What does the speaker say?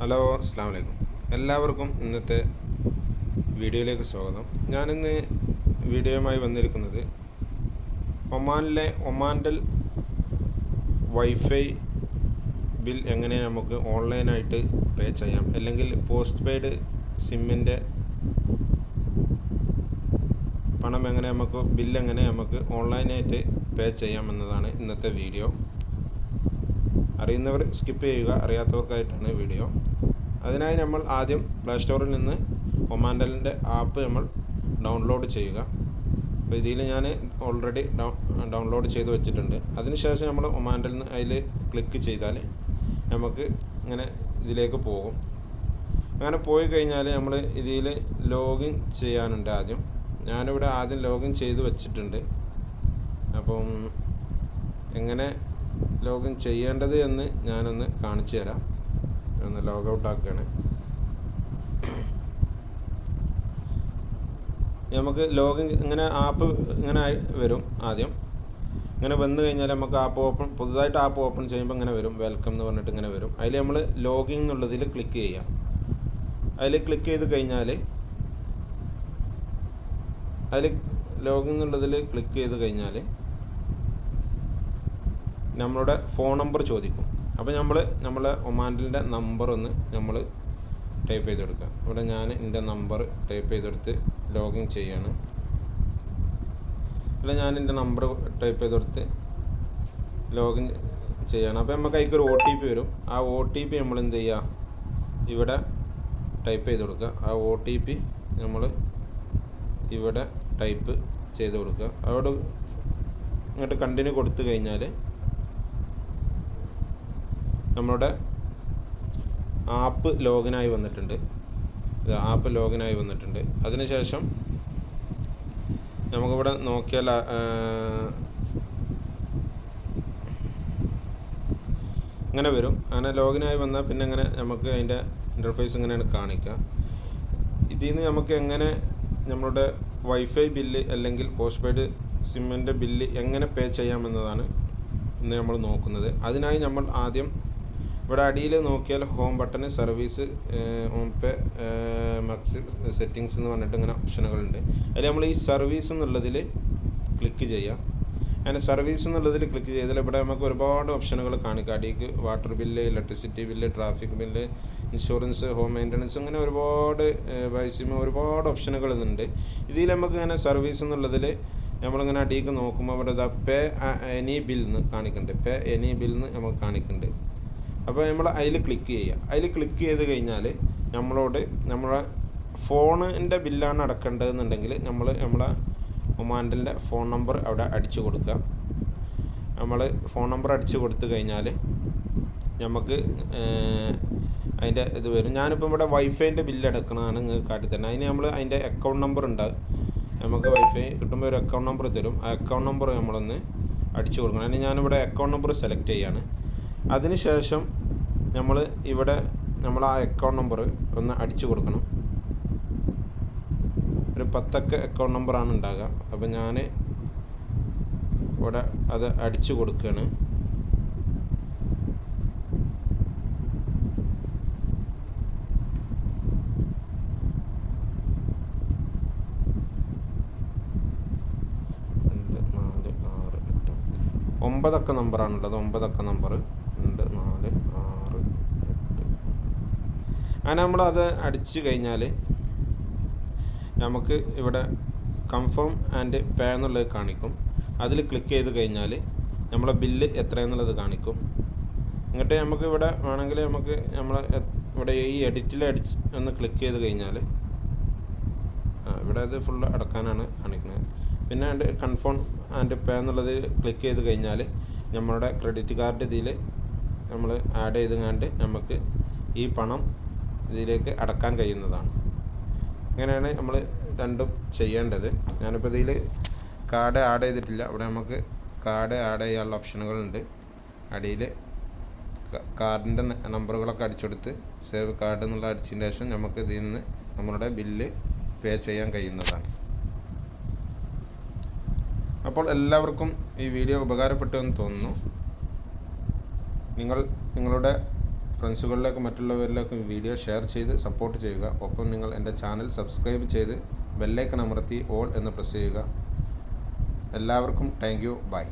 Hello അസ്സാം വലൈക്കും എല്ലാവർക്കും ഇന്നത്തെ വീഡിയോയിലേക്ക് സ്വാഗതം. ഞാനിന്ന് വീഡിയോയുമായി വന്നിരിക്കുന്നത് ഒമാനിലെ ഒമാൻഡൽ വൈഫൈ ബിൽ എങ്ങനെ നമുക്ക് ഓൺലൈനായിട്ട് പേ ചെയ്യാം? അല്ലെങ്കിൽ പോസ്റ്റ് പെയ്ഡ് സിമ്മിന്റെ പണം എങ്ങനെ നമുക്ക് ബില്ല് എങ്ങനെ നമുക്ക് ഓൺലൈനായിട്ട് പേ ചെയ്യാം എന്നതാണ് ഇന്നത്തെ വീഡിയോ. അറിയുന്നവർ സ്കിപ്പ് ചെയ്യുക അറിയാത്തവർക്കായിട്ടാണ് വീഡിയോ അതിനായി നമ്മൾ ആദ്യം പ്ലേ സ്റ്റോറിൽ നിന്ന് ഒമാൻഡലിന്റെ ആപ്പ് നമ്മൾ ഡൗൺലോഡ് ചെയ്യുക. അപ്പോൾ ഇതിൽ ഞാൻ ഓൾറെഡി ഡൗൺലോഡ് ചെയ്ത് വെച്ചിട്ടുണ്ട്. അതിനുശേഷം നമ്മൾ ഒമാൻഡലിൽ നിന്ന് അതിൽ ക്ലിക്ക് ചെയ്താൽ നമുക്ക് ഇങ്ങനെ ഇതിലേക്ക് പോകും. അങ്ങനെ പോയി കഴിഞ്ഞാൽ നമ്മൾ ഇതിൽ ലോഗിൻ ചെയ്യാനുണ്ട് ആദ്യം. ഞാനിവിടെ ആദ്യം ലോഗിൻ ചെയ്ത് വെച്ചിട്ടുണ്ട്. അപ്പം എങ്ങനെ ലോഗിൻ ചെയ്യേണ്ടത് എന്ന് ഞാനൊന്ന് കാണിച്ചു തരാം. ഒന്ന് ലോഗൗട്ട് ആക്കുകയാണ്. നമുക്ക് ലോഗിൻ ഇങ്ങനെ ആപ്പ് ഇങ്ങനെ വരും ആദ്യം. ഇങ്ങനെ വന്നു കഴിഞ്ഞാൽ നമുക്ക് ആപ്പ് ഓപ്പൺ പുതുതായിട്ട് ആപ്പ് ഓപ്പൺ ചെയ്യുമ്പോൾ ഇങ്ങനെ വരും. വെൽക്കം എന്ന് പറഞ്ഞിട്ട് ഇങ്ങനെ വരും. അതിൽ നമ്മൾ ലോഗിൻ എന്നുള്ളതിൽ ക്ലിക്ക് ചെയ്യാം. അതിൽ ക്ലിക്ക് ചെയ്ത് കഴിഞ്ഞാൽ അതിൽ ലോഗിൻ എന്നുള്ളതിൽ ക്ലിക്ക് ചെയ്ത് കഴിഞ്ഞാൽ നമ്മളുടെ ഫോൺ നമ്പർ ചോദിക്കും. അപ്പോൾ നമ്മൾ നമ്മളെ ഒമാൻഡിന്റെ നമ്പർ ഒന്ന് നമ്മൾ ടൈപ്പ് ചെയ്ത് കൊടുക്കുക ഇവിടെ ഞാൻ എന്റെ നമ്പർ ടൈപ്പ് ചെയ്തെടുത്ത് ലോഗിൻ ചെയ്യാണ്. ഇവിടെ ഞാൻ എന്റെ നമ്പർ ടൈപ്പ് ചെയ്തെടുത്ത് ലോഗിൻ ചെയ്യാണ്. അപ്പോൾ നമുക്ക് അതിൽക്കൊരു ഒ ടി പി വരും. ആ ഒ ടി പി നമ്മൾ എന്ത് ചെയ്യുക? ഇവിടെ ടൈപ്പ് ചെയ്ത് കൊടുക്കുക. ആ ഒ ടി പി നമ്മൾ ഇവിടെ ടൈപ്പ് ചെയ്ത് കൊടുക്കുക. അവിടെ ഇങ്ങോട്ട് കണ്ടിന്യൂ കൊടുത്തു കഴിഞ്ഞാൽ നമ്മളുടെ ആപ്പ് ലോഗിനായി വന്നിട്ടുണ്ട്. ആപ്പ് ലോഗിനായി വന്നിട്ടുണ്ട്. അതിനുശേഷം നമുക്കിവിടെ നോക്കിയാൽ ഇങ്ങനെ വരും. അങ്ങനെ ലോഗിനായി വന്നാൽ പിന്നെ അങ്ങനെ നമുക്ക് അതിന്റെ ഇന്റർഫേസ് ഇങ്ങനെയാണ് കാണിക്കുക. ഇതിൽ നിന്ന് നമുക്ക് എങ്ങനെ നമ്മളുടെ വൈഫൈ ബില്ല് അല്ലെങ്കിൽ പോസ്റ്റ് പെയ്ഡ് സിമ്മിന്റെ ബില്ല് എങ്ങനെ പേ ചെയ്യാമെന്നതാണ് ഇന്ന് നമ്മൾ നോക്കുന്നത്. അതിനായി നമ്മൾ ആദ്യം ഇവിടെ അടിയിൽ നോക്കിയാൽ home button service home pay മക്സി settings എന്ന് പറഞ്ഞിട്ട് ഇങ്ങനെ ഓപ്ഷനുകളുണ്ട് അതിൽ നമ്മൾ ഈ സർവീസ് എന്നുള്ളതിൽ ക്ലിക്ക് ചെയ്യാം അങ്ങനെ സർവീസ് എന്നുള്ളതിൽ ക്ലിക്ക് ചെയ്താൽ ഇവിടെ നമുക്ക് ഒരുപാട് ഓപ്ഷനുകൾ കാണിക്കാം. അടിക്ക് water bill electricity bill traffic bill insurance home maintenance അങ്ങനെ ഒരുപാട് പൈസയും ഒരുപാട് ഓപ്ഷനുകൾ ഉണ്ട് ഇതിൽ നമുക്ക് ഇങ്ങനെ സർവീസ് എന്നുള്ളതിൽ നമ്മളിങ്ങനെ അടിക്ക് നോക്കുമ്പോൾ ഇവിടെ പേ എനി ബിൽ എന്ന് കാണിക്കുന്നുണ്ട്. പേ എനി ബിൽ എന്ന് നമുക്ക് കാണിക്കുന്നുണ്ട്. അപ്പോൾ നമ്മൾ അതിൽ ക്ലിക്ക് ചെയ്യുക അതിൽ ക്ലിക്ക് ചെയ്ത് കഴിഞ്ഞാൽ നമ്മളോട് നമ്മളെ ഫോണിന്റെ ബില്ലാണ് അടക്കേണ്ടതെന്നുണ്ടെങ്കിൽ നമ്മൾ നമ്മളെ ഒമാൻഡലിന്റെ ഫോൺ നമ്പർ അവിടെ അടിച്ചു കൊടുക്കുക. നമ്മൾ ഫോൺ നമ്പർ അടിച്ചു കൊടുത്തു കഴിഞ്ഞാൽ നമുക്ക് അതിന്റെ ഇത് വരും. ഞാനിപ്പോൾ ഇവിടെ വൈഫൈന്റെ ബില്ല് അടക്കണതാണ് നിങ്ങൾക്ക് കാട്ടിത്തന്നെ അതിന് നമ്മൾ അതിന്റെ അക്കൗണ്ട് നമ്പർ ഉണ്ടാകും നമുക്ക് വൈഫൈ കിട്ടുമ്പോൾ ഒരു അക്കൗണ്ട് നമ്പർ തരും. ആ അക്കൗണ്ട് നമ്പർ നമ്മളൊന്ന് അടിച്ചു കൊടുക്കണം. അതിന് ഞാനിവിടെ അക്കൗണ്ട് നമ്പർ സെലക്ട് ചെയ്യാണ്. അതിനുശേഷം നമ്മൾ ഇവിടെ നമ്മൾ ആ അക്കൗണ്ട് നമ്പർ ഒന്ന് അടിച്ചു കൊടുക്കണം. ഒരു പത്തക്ക അക്കൗണ്ട് നമ്പറാണ് ഉണ്ടാകുക അപ്പോൾ ഞാൻ ഇവിടെ അത് അടിച്ചു കൊടുക്കുകയാണ് ഒമ്പതൊക്കെ നമ്പറാണുള്ളത് ഒമ്പതക്ക നമ്പർ രണ്ട് നാല് അങ്ങനെ നമ്മളത് അടിച്ചു കഴിഞ്ഞാൽ നമുക്ക് ഇവിടെ കൺഫേം ആൻഡ് പേ എന്നുള്ളത് കാണിക്കും. അതിൽ ക്ലിക്ക് ചെയ്ത് കഴിഞ്ഞാൽ നമ്മളെ ബില്ല് എത്രയെന്നുള്ളത് കാണിക്കും. എന്നിട്ട് നമുക്ക് ഇവിടെ വേണമെങ്കിൽ നമുക്ക് നമ്മൾ ഇവിടെ ഈ എഡിറ്റിൽ അടിച്ച് ഒന്ന് ക്ലിക്ക് ചെയ്ത് കഴിഞ്ഞാൽ ഇവിടെ അത് ഫുള്ള് അടക്കാനാണ് കാണിക്കുന്നത് പിന്നെ കൺഫേം ആൻഡ് പേ എന്നുള്ളത് ക്ലിക്ക് ചെയ്ത് കഴിഞ്ഞാൽ നമ്മളുടെ ക്രെഡിറ്റ് കാർഡ് ഇതിൽ നമ്മൾ ആഡ് ചെയ്ത് കണ്ട് നമുക്ക് ഈ പണം ഇതിലേക്ക് അടക്കാൻ കഴിയുന്നതാണ്. അങ്ങനെയാണ് നമ്മൾ രണ്ടും ചെയ്യേണ്ടത്. ഞാനിപ്പോൾ ഇതിൽ കാർഡ് ആഡ് ചെയ്തിട്ടില്ല. അവിടെ നമുക്ക് കാർഡ് ആഡ് ചെയ്യാനുള്ള ഓപ്ഷനുകളുണ്ട്. അടിയിൽ കാർഡിന്റെ നമ്പറുകളൊക്കെ അടിച്ചെടുത്ത് സേവ് കാർഡ് എന്നുള്ള അടിച്ചതിന് ശേഷം നമുക്ക് ഇതിൽ നിന്ന് നമ്മളുടെ ബില്ല് പേ ചെയ്യാൻ കഴിയുന്നതാണ്. അപ്പോൾ എല്ലാവർക്കും ഈ വീഡിയോ ഉപകാരപ്പെട്ടു എന്ന് തോന്നുന്നു. നിങ്ങൾ നിങ്ങളുടെ ഫ്രണ്ട്സുകളിലേക്കും മറ്റുള്ളവരിലേക്കും വീഡിയോ ഷെയർ ചെയ്ത് സപ്പോർട്ട് ചെയ്യുക. ഒപ്പം നിങ്ങൾ എന്റെ ചാനൽ സബ്സ്ക്രൈബ് ചെയ്ത് ബെല്ലൈക്കൺ അമർത്തി ഓൾ എന്ന് പ്രസ് ചെയ്യുക. എല്ലാവർക്കും താങ്ക് യു. ബൈ.